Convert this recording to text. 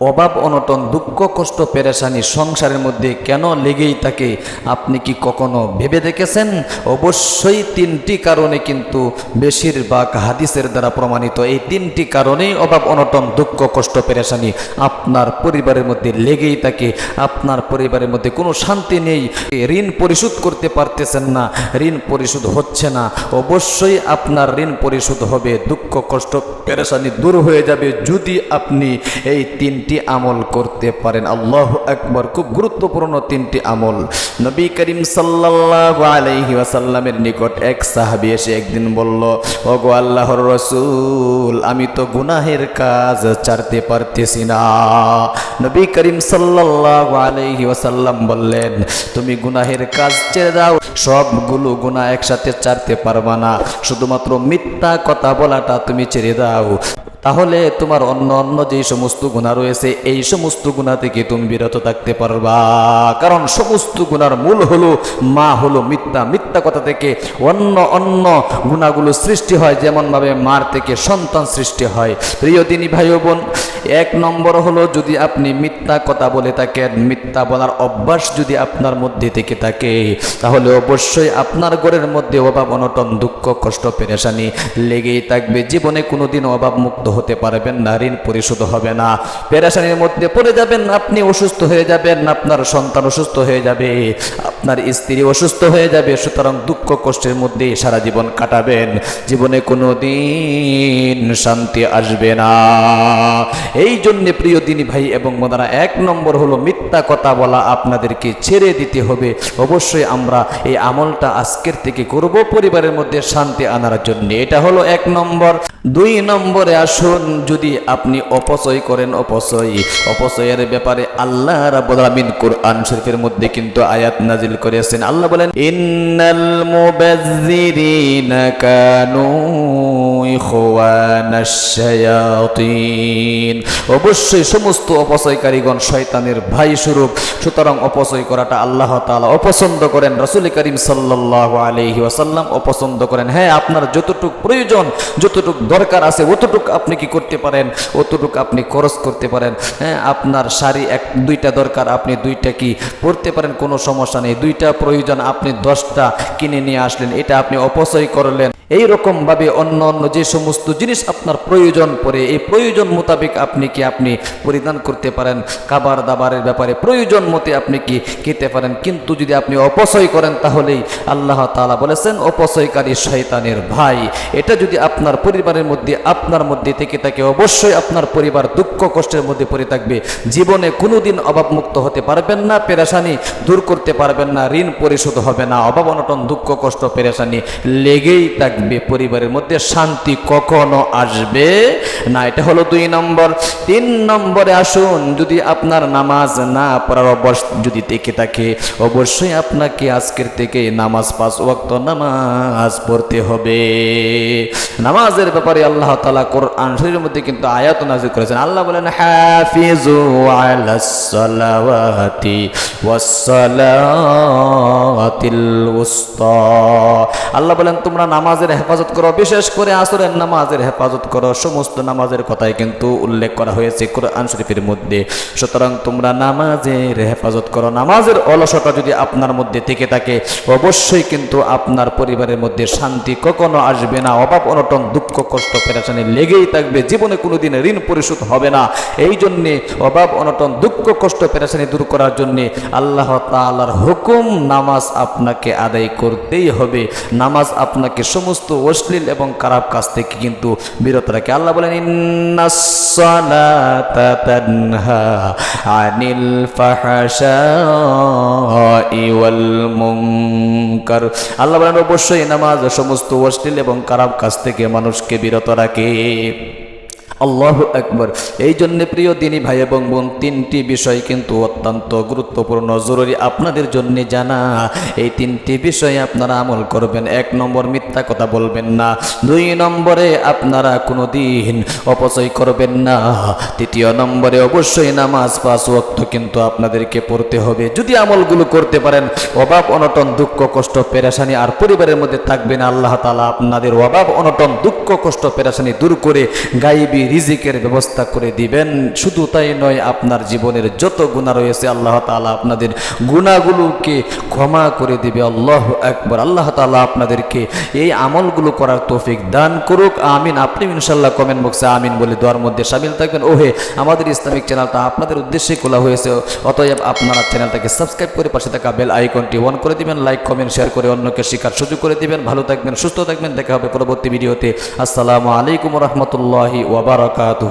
অভাব, অনটন, দুঃখ, কষ্ট, পেরেশানি সংসারের মধ্যে কেন লেগেই থাকে? আপনি কি কখনো ভেবে দেখেছেন? অবশ্যই তিনটি কারণে কিন্তু বেশিরভাগ হাদিসের দ্বারা প্রমাণিত। এই তিনটি কারণেই অভাব, অনটন, দুঃখ, কষ্ট, পেরেশানি আপনার পরিবারের মধ্যে লেগেই থাকে। আপনার পরিবারের মধ্যে কোনো শান্তি নেই। ঋণ পরিশোধ করতে পারতেছেন না। ঋণ পরিশোধ হচ্ছে না। অবশ্যই আপনার ঋণ পরিশোধ হবে। দুঃখ, কষ্ট, পেরেশানি দূর হয়ে যাবে যদি আপনি এই তিনটি আমল করতে পারেন। আল্লাহ একবার খুব গুরুত্বপূর্ণ তিনটি আমল। নবী করিম সাল্লাল্লাহু আলাইহি ওয়াসাল্লামের নিকট এক সাহাবী এসে একদিন বলল, ওগো আল্লাহর রসুল, আমি তো গুনাহের কাজ ছাড়তে পারতেছি না। নবী করিম সাল্লাল্লাহু আলাইহি ওয়াসাল্লাম বললেন, তুমি গুনাহের কাজ ছেড়ে দাও, সবগুলো গুনাহ একসাথে ছাড়তে পারবা না। শুধুমাত্র মিথ্যা কথা বলাটা তুমি ছেড়ে দাও। তাহলে তোমার অন্য অন্য যে সমস্ত গুণা রয়েছে, এই সমস্ত গুণা থেকে তুমি বিরত থাকতে পারবা। কারণ সমস্ত গুণার মূল হলো মা হলো মিথ্যা মিথ্যা কথা থেকে অন্য অন্য গুণাগুলো সৃষ্টি হয়, যেমনভাবে মার থেকে সন্তান সৃষ্টি হয়। প্রিয় দিনী ভাই বোন এক নম্বর হলো যদি আপনি মিথ্যা কথা বলে থাকেন, মিথ্যা বলার অভ্যাস যদি আপনার মধ্যে থেকে থাকে, তাহলে অবশ্যই আপনার ঘরের মধ্যে অভাব, অনটন, দুঃখ, কষ্ট, পেরেশানি লেগেই থাকবে। জীবনে কোনোদিন অভাব মুক্ত হতে পারবেন না ঋণ পরিশোধ হবে না। পেরেশানির মধ্যে পড়ে যাবেন, আপনি অসুস্থ হয়ে যাবেন, আপনার সন্তান অসুস্থ হয়ে যাবে। আপনার স্ত্রী অসুস্থ হয়ে যাবে, সুতরাং দুঃখ কষ্টের মধ্যে সারা জীবন কাটাবেন। জীবনে কোনো দিন শান্তি আসবে না। এই জন্যে প্রিয় দিনী ভাই এবং মোদারা, এক নম্বর হলো মিথ্যা কথা বলা আপনাদেরকে ছেড়ে দিতে হবে। অবশ্যই আমরা এই আমলটা আজকের থেকে করব পরিবারের মধ্যে শান্তি আনার জন্য। এটা হলো এক নম্বর। দুই নম্বরে আসুন, যদি আপনি অপচয় করেন, অপচয়। অপচয়ের ব্যাপারে আল্লাহ রাব্বুল আলামিন কোরআন শরীফের মধ্যে কিন্তু আয়াত নাজিল করেছেন। আল্লাহ বলেন, ইন্নাল মুবাজ্জিরিনা কানু ইখওয়ানাশ শায়াতিন অবশ্যই সমস্ত অপচয়কারীগণ শয়তানের ভাই স্বরূপ সুতরাং অপচয় করাটা আল্লাহ তাআলা অপছন্দ করেন। রাসূল করিম সাল্লাল্লাহু আলাইহি ওয়াসাল্লাম অপছন্দ করেন। হ্যাঁ আপনার যতটুক প্রয়োজন, যতটুক দরকার আছে, অতটুক আপনি কি করতে পারেন? অতটুক আপনি খরচ করতে পারেন। হ্যাঁ আপনার শাড়ি এক, দুইটা দরকার, আপনি দুইটা কি পড়তে পারেন? কোনো সমস্যা নেই। দুইটা প্রয়োজন আপনি দশটা কিনে নিয়ে আসলেন এটা আপনি অপচয় করলেন। এই রকমভাবে অন্য অন্য যে সমস্ত জিনিস আপনার প্রয়োজন পড়ে, এই প্রয়োজন মোতাবেক আপনি কি আপনি পরিধান করতে পারেন? খাবার দাবারের ব্যাপারে প্রয়োজন মতে আপনি কি খেতে পারেন? কিন্তু যদি আপনি অপচয় করেন তাহলেই আল্লাহ তাআলা বলেছেন, অপচয়কারী শয়তানের ভাই। এটা যদি আপনার পরিবারের মধ্যে, আপনার মধ্যে থেকে থাকে, অবশ্যই আপনার পরিবার দুঃখ কষ্টের মধ্যে পড়ে থাকবে। জীবনে কোনোদিন অভাবমুক্ত হতে পারবেন না, পেরেশানি দূর করতে পারবেন না, ঋণ পরিশোধ হবে না, অভাব অনটন, দুঃখ কষ্ট, পেরেশানি লেগেই থাকবে পরিবারের মধ্যে শান্তি কখনো আসবে না। এটা হলো দুই নম্বর। তিন নম্বরে আসুন, যদি আপনার নামাজ না পড়ার অভ্যাস যদি থেকে থাকে, অবশ্যই আপনাকে আজকের থেকে নামাজ পাঁচ ওয়াক্ত নামাজ পড়তে হবে। নামাজের ব্যাপারে আল্লাহ তালা কোরআন শরীরের মধ্যে কিন্তু আয়াত নাযিল করেছেন। আল্লাহ বলেন, হাফিজু আলাস সালাওয়াতি উস্তা। আল্লাহ বলেন, তোমরা নামাজের হেফাজত করো, বিশেষ করে আসরের নামাজের হেফাজত করো। সমস্ত নামাজের কথাই কিন্তু উল্লেখ করা হয়েছে কোরআন শরীফের মধ্যে। সুতরাং তোমরা নামাজের হেফাজত করো। নামাজের অলসতা যদি আপনার মধ্যে থেকে থাকে, অবশ্যই কিন্তু আপনার পরিবারের মধ্যে শান্তি কখনো আসবে না। অভাব, অনটন, দুঃখ, কষ্ট, পেরেশানি লেগেই থাকবে। জীবনে কোনোদিন ঋণ পরিশোধ হবে না। এই জন্যে অভাব, অনটন, দুঃখ কষ্ট পেরেশানি দূর করার জন্যে। আল্লাহ তাআলার হুকুম নামাজ আপনাকে আদায় করতেই হবে। নামাজ আপনাকে সমস্ত অশ্লীল এবং খারাপ কাজ থেকে কিন্তু বিরত রাখে। আল্লাহ বলেন আল্লাহ বলেন, অবশ্যই নামাজ সমস্ত অশ্লীল এবং খারাপ কাজ থেকে মানুষকে বিরত রাখে। আল্লাহ একবার এই জন্য প্রিয় দিনী ভাই এবং বোন, তিনটি বিষয় কিন্তু অত্যন্ত গুরুত্বপূর্ণ, জরুরি আপনাদের জন্য জানা। এই তিনটি বিষয়ে আপনারা আমল করবেন, এক নম্বর মিথ্যা কথা বলবেন না, দুই নম্বরে আপনারা কোনো দিন অপচয় করবেন না, তৃতীয় নম্বরে অবশ্যই নামাজ পাঁচ ওয়াক্ত কিন্তু আপনাদেরকে পড়তে হবে। যদি আমলগুলো করতে পারেন, অভাব, অনটন, দুঃখ, কষ্ট, পেরেশানি আর পরিবারের মধ্যে থাকবেন আল্লাহ তালা আপনাদের অভাব, অনটন, দুঃখ, কষ্ট, পেরেশানি দূর করে গাইবি রিজিকের ব্যবস্থা করে দিবেন। শুধু তাই নয়, আপনার জীবনের যত গুণা রয়েছে, আল্লাহ তাআলা আপনাদের গুণাগুলোকে ক্ষমা করে দিবে। আল্লাহ একবার আল্লাহ তাআলা আপনাদেরকে এই আমলগুলো করার তৌফিক দান করুক। আমিন। আপনি ইনশাল্লাহ কমেন্ট বক্সে আমিন বলে দেওয়ার মধ্যে সামিল থাকবেন। ওহে, আমাদের ইসলামিক চ্যানেলটা আপনাদের উদ্দেশ্যে খোলা হয়েছে। অতএব আপনারা চ্যানেলটাকে সাবস্ক্রাইব করে পাশে থাকা বেল আইকনটি অন করে দিবেন। লাইক কমেন্ট শেয়ার করে অন্যকে শেখার সুযোগ করে দিবেন। ভালো থাকবেন, সুস্থ থাকবেন। দেখা হবে পরবর্তী ভিডিওতে আসসালামু আলাইকুম রহমতুল্লাহি ওবরাকাতু